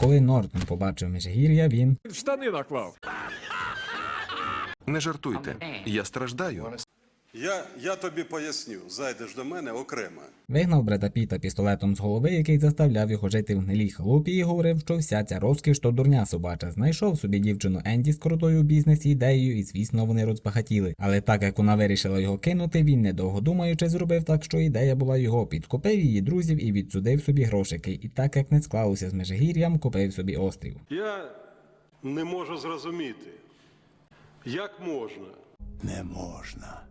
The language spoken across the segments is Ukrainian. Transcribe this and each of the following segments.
Коли Нортон побачив міжгір'я, він Штани наклав. Не жартуйте. Я страждаю. Я, я тобі поясню, зайдеш до мене окремо. вигнав Бреда Піта пістолетом з голови, який заставляв його жити в гнилій халупі, і говорив, що вся ця розкіш то дурня собача. Знайшов собі дівчину Енді з крутою бізнес-ідеєю, і звісно, вони розбагатіли. Але так як вона вирішила його кинути, він недовго думаючи зробив так, що ідея була його. Підкупив її друзів і відсудив собі грошики. І так як не склалося з Межигір'ям, купив собі острів. Я не можу зрозуміти, як можна. Не можна.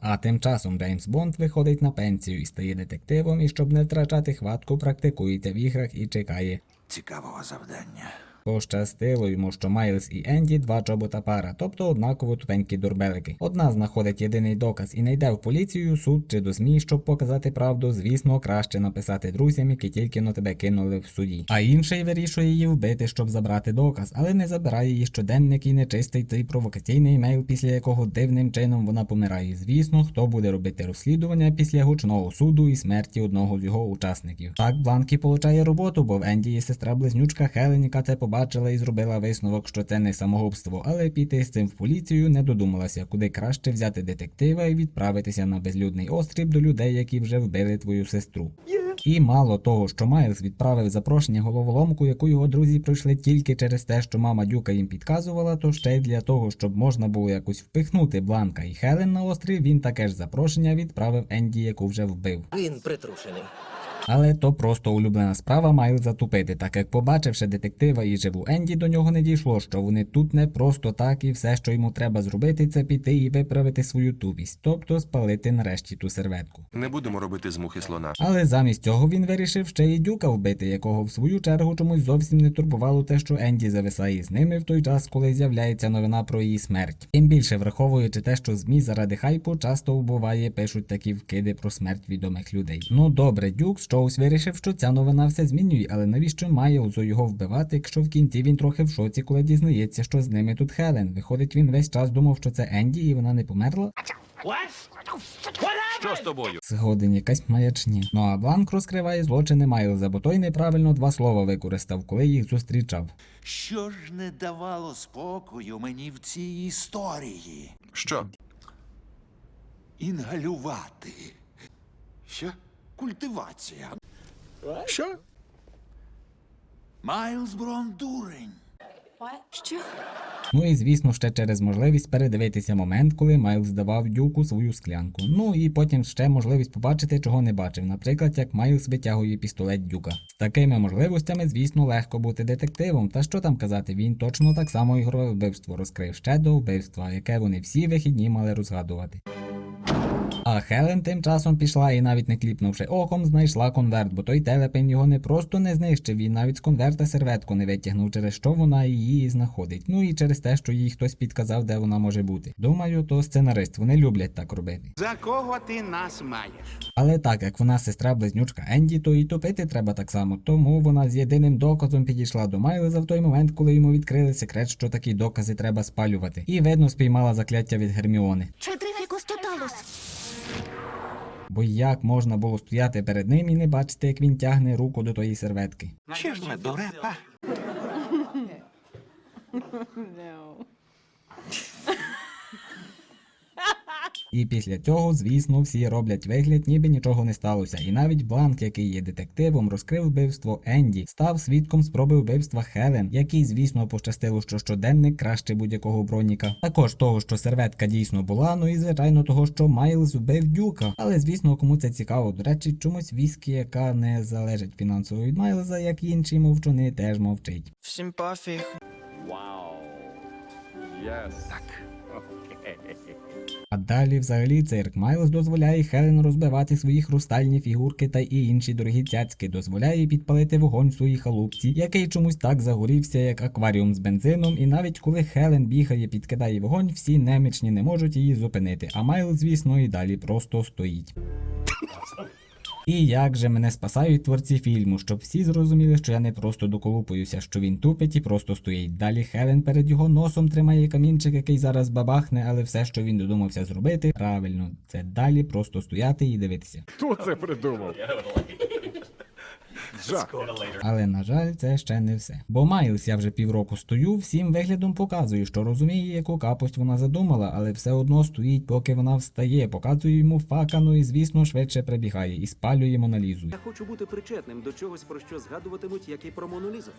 А тим часом Джеймс Бонд виходить на пенсію і стає детективом, і щоб не втрачати хватку, практикується в іграх і чекає. Цікавого завдання. Пощастило йому, що Майлз і Енді два чобота пара, тобто однаково тупенькі дурбелики. Одна знаходить єдиний доказ і не йде в поліцію, суд чи до ЗМІ, щоб показати правду. Звісно, краще написати друзям, які тільки на тебе кинули в суді. А інший вирішує її вбити, щоб забрати доказ, але не забирає її щоденник і не чистить цей провокаційний емейл, після якого дивним чином вона помирає. Звісно, хто буде робити розслідування після гучного суду і смерті одного з його учасників. Так Бланкі получає роботу, бо в Енді є сестра близнючка Хелен, яка це побачила і зробила висновок, що це не самогубство, але піти з цим в поліцію не додумалася, куди краще взяти детектива і відправитися на безлюдний острів до людей, які вже вбили твою сестру. І мало того, що Майлз відправив запрошення головоломку, яку його друзі пройшли тільки через те, що мама Дюка їм підказувала, то ще й для того, щоб можна було якось впихнути Бланка і Хелен на острів, він таке ж запрошення відправив Енді, яку вже вбив. Він притрушений. Але то просто улюблена справа Майлза тупити, так як побачивши детектива і живу Енді, до нього не дійшло, що вони тут не просто так, і все, що йому треба зробити, це піти і виправити свою тупість, тобто спалити нарешті ту серветку. Не будемо робити з мухи слона. Але замість цього він вирішив ще й дюка вбити, якого в свою чергу чомусь зовсім не турбувало те, що Енді зависає з ними в той час, коли з'являється новина про її смерть. Тим більше враховуючи те, що ЗМІ заради хайпу часто вбуває, пишуть такі вкиди про смерть відомих людей. Ну добре, дюк з чогось вирішив, що ця новина все змінює, але навіщо Майлзу його вбивати, якщо в кінці він трохи в шоці, коли дізнається, що з ними тут Хелен. Виходить, він весь час думав, що це Енді, і вона не померла. Що з тобою? Згоден якась маячні. Ну а Бланк розкриває злочини Майлза, бо той неправильно два слова використав, коли їх зустрічав. Що ж не давало спокою мені в цій історії? Що? Інгалювати. Що? Культивація. Що? Майлз Брон дурень. Що? Ну і звісно, ще через можливість передивитися момент, коли Майлз давав дюку свою склянку. Ну і потім ще можливість побачити, чого не бачив. Наприклад, як Майлз витягує пістолет дюка. З такими можливостями, звісно, легко бути детективом. Та що там казати, він точно так само ігрове вбивство розкрив ще до вбивства, яке вони всі вихідні мали розгадувати. А Хелен тим часом пішла і навіть не кліпнувши оком, знайшла конверт, бо той телепень його не просто не знищив, він навіть з конверта серветку не витягнув, через що вона її знаходить. Ну і через те, що їй хтось підказав, де вона може бути. Думаю, то сценарист, вони люблять так робити. За кого ти нас маєш? Але так як вона сестра близнючка Енді, то і топити треба так само. Тому вона з єдиним доказом підійшла до Майлза в той момент, коли йому відкрили секрет, що такі докази треба спалювати. І видно спіймала закляття від Герміони. Тоталус. Бо як можна було стояти перед ним і не бачити, як він тягне руку до тої серветки. Чи ж не дурепа? І після цього, звісно, всі роблять вигляд, ніби нічого не сталося. І навіть Бланк, який є детективом, розкрив вбивство Енді, став свідком спроби вбивства Хелен, який, звісно, пощастило, що щоденник краще будь-якого броніка. Також того, що серветка дійсно була, ну і звичайно того, що Майлз вбив дюка. Але звісно, кому це цікаво. До речі, чомусь віскі, яка не залежить фінансово від Майлза, як і інші мовчуни, теж мовчить. Всім пофіг. А далі, взагалі, цирк Майлз дозволяє Хелен розбивати свої хрустальні фігурки та і інші дорогі цяцьки, дозволяє підпалити вогонь в своїй халупці, який чомусь так загорівся, як акваріум з бензином, і навіть коли Хелен бігає, підкидає вогонь, всі немічні не можуть її зупинити. А Майлз, звісно, і далі просто стоїть. І як же мене спасають творці фільму, щоб всі зрозуміли, що я не просто доколупуюся, що він тупить і просто стоїть. Далі Хелен перед його носом тримає камінчик, який зараз бабахне, але все, що він додумався зробити, правильно, це далі просто стояти і дивитися. Хто це придумав? Жах. Але на жаль, це ще не все. Бо Майлз я вже півроку стою, всім виглядом показую, що розуміє, яку капость вона задумала, але все одно стоїть, поки вона встає, показує йому факану і, звісно, швидше прибігає і спалює Моналізу. Я хочу бути причетним до чогось, про що згадуватимуть, як і про Мону Лізу.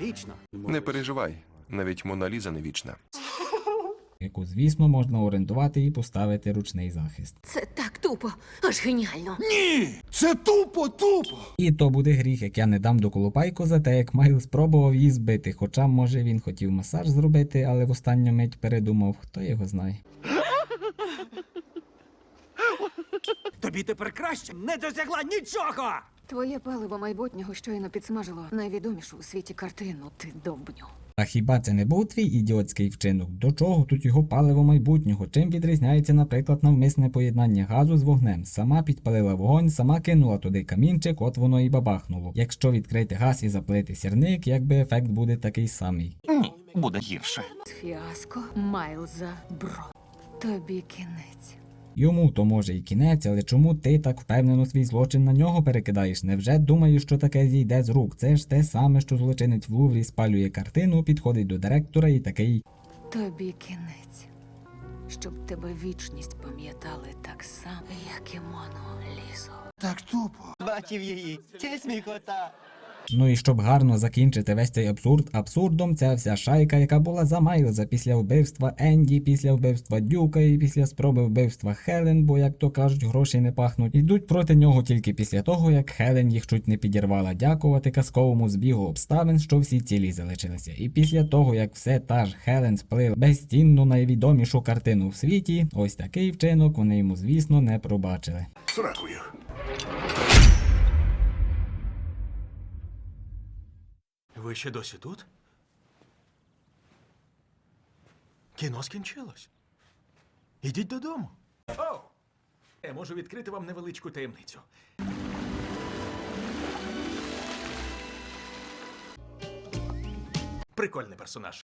Вічно. Не переживай, навіть Мона Ліза не вічна. яку, звісно, можна орендувати і поставити ручний захист. Це так тупо, аж геніально. Ні, Це тупо, тупо. І то буде гріх, як я не дам до колупайку за те, як Майл спробував її збити. Хоча, може, він хотів масаж зробити, але в останню мить передумав, хто його знає. Тобі тепер краще не досягла нічого! Твоє паливо майбутнього щойно підсмажило найвідомішу у світі картину. Ти довбню. А хіба це не був твій ідіотський вчинок? До чого тут його паливо майбутнього? Чим відрізняється, наприклад, навмисне поєднання газу з вогнем? Сама підпалила вогонь, сама кинула туди камінчик, от воно і бабахнуло. Якщо відкрити газ і заплити сірник, якби ефект буде такий самий. Ні, буде гірше. Фіаско Майлза Бро. Тобі кінець. Йому то може і кінець, але чому ти так впевнено свій злочин на нього перекидаєш? Невже думаєш, що таке зійде з рук? Це ж те саме, що злочинець в Луврі спалює картину, підходить до директора і такий. Тобі кінець. Щоб тебе вічність пам'ятали так само, як і Мону Лізу. Так тупо. Бачив її. Це сміхота. Ну і щоб гарно закінчити весь цей абсурд абсурдом, ця вся шайка, яка була за Майлза після вбивства Енді, після вбивства Дюка і після спроби вбивства Хелен, бо як то кажуть, гроші не пахнуть, йдуть проти нього тільки після того, як Хелен їх чуть не підірвала, дякувати казковому збігу обставин, що всі цілі залишилися. І після того, як все та ж Хелен сплила безцінну найвідомішу картину в світі, ось такий вчинок вони йому, звісно, не пробачили. Сраку. Ви ще досі тут? Кіно скінчилось. Ідіть додому. О! Я можу відкрити вам невеличку таємницю. Прикольний персонаж.